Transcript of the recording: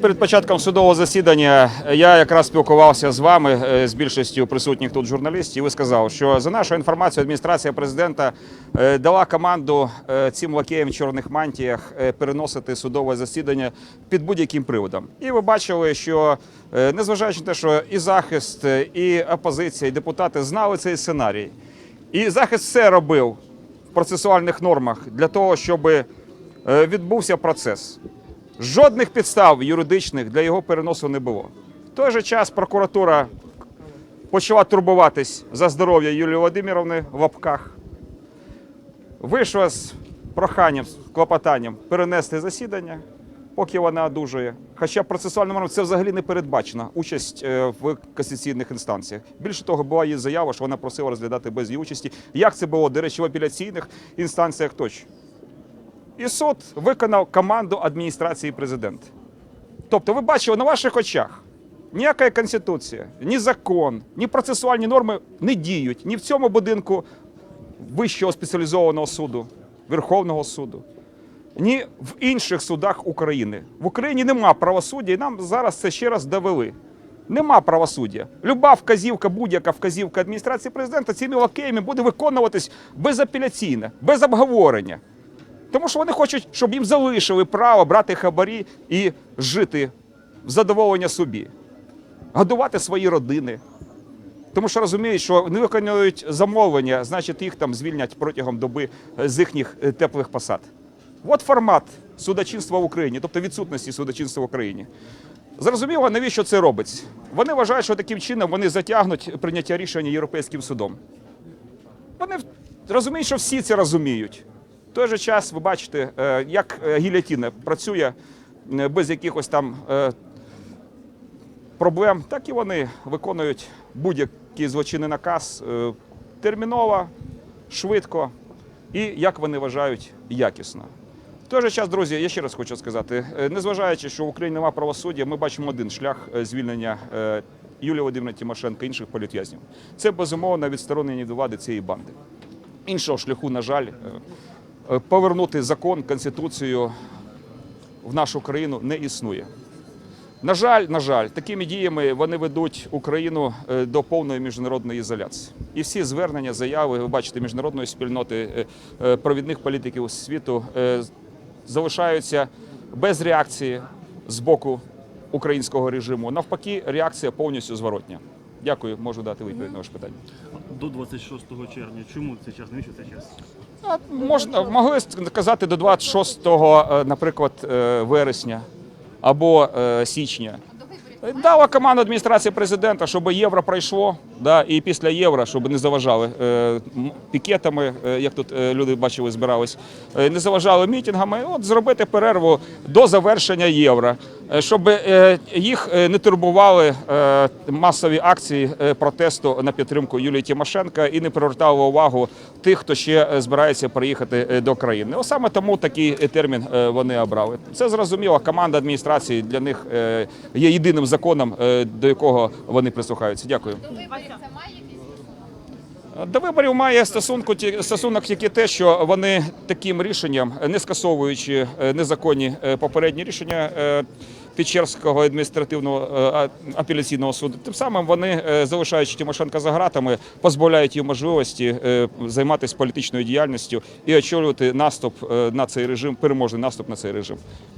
Перед початком судового засідання я якраз спілкувався з вами, е, з більшістю присутніх тут журналістів. і Ви сказав, що за нашою інформацією, адміністрація президента е, дала команду е, цим лакеям в чорних мантіях переносити судове засідання під будь-яким приводом. І ви бачили, що незважаючи на те, що і захист, і опозиція, і депутати знали цей сценарій, і захист все робив в процесуальних нормах для того, щоб відбувся процес. Жодних підстав юридичних для його переносу не було. В той же час прокуратура почала турбуватись за здоров'я Юлії Володимировни в лапках. Вийшла з проханням, з клопотанням перенести засідання, поки вона одужує. Хоча процесуальним нормам це взагалі не передбачена участь е, в конституційних інстанціях. Більше того, була її заява, що вона просила розглядати без її участі. Як це було, до речі, в апеляційних інстанціях тощо. І суд виконав команду адміністрації президента. Тобто, ви бачили на ваших очах, ніяка конституція, ні закон, ні процесуальні норми не діють ні в цьому будинку Вищого спеціалізованого суду, Верховного суду, ні в інших судах України. В Україні нема правосуддя, і нам зараз це ще раз довели. Нема правосуддя. Люба вказівка, будь-яка вказівка адміністрації президента цими лакеями буде виконуватись безапеляційно, без обговорення. Тому що вони хочуть, щоб їм залишили право брати хабарі і жити в задоволення собі, годувати свої родини. Тому що розуміють, що не виконують замовлення, значить їх там звільнять протягом доби е, з їхніх е, теплих посад. От формат судочинства в Україні, тобто відсутності судочинства в Україні. Зрозуміло, навіщо це робиться? Вони вважають, що таким чином вони затягнуть прийняття рішення Європейським судом. Вони розуміють, що всі це розуміють. Той же час ви бачите, е, як е, гільотина працює е, без якихось там проблем, так і вони виконують будь-який злочинний наказ терміново, швидко і, як вони вважають, якісно. В той же час, друзі, я ще раз хочу сказати: незважаючи, що в Україні немає правосуддя, ми бачимо один шлях звільнення Юлії Володимирівни Тимошенко, інших політв'язнів. Це безумовно відсторонення від влади цієї банди. Іншого шляху, на жаль, повернути закон, конституцію в нашу країну не існує. На жаль, на жаль, такими діями вони ведуть Україну е, до повної міжнародної ізоляції. І всі звернення, заяви, ви бачите, міжнародної спільноти, е, е, провідних політиків світу е, залишаються без реакції з боку українського режиму. Навпаки, реакція повністю зворотня. Дякую, можу дати відповідь на ваше питання. До 26 червня. Чому цей час? Навіщо цей час? А, Можна могли сказати до 26, е, наприклад, е, вересня або е, січня. Дала команду адміністрації президента, щоб євро пройшло, да, і після євро, щоб не заважали е, пікетами, е, як тут е, люди бачили, збирались, е, не заважали мітингами. От зробити перерву до завершення євро, щоб е, їх е, не турбували е, масові акції е, протесту на підтримку Юлії Тимошенко і не привертали увагу тих, хто ще е, збирається приїхати е, до країни. Ось саме тому такий е, термін е, вони обрали. Це зрозуміло. Команда адміністрації для них е, є єдиним законом, е, до якого вони прислухаються. Дякую. До виборів має стосунку стосунок тільки те, що вони таким рішенням, не скасовуючи е, незаконні е, попередні рішення е, Печерського адміністративного апеляційного суду, тим самим вони, залишаючи Тимошенка за ґратами, позбавляють її можливості займатися політичною діяльністю і очолювати наступ на цей режим, переможний наступ на цей режим.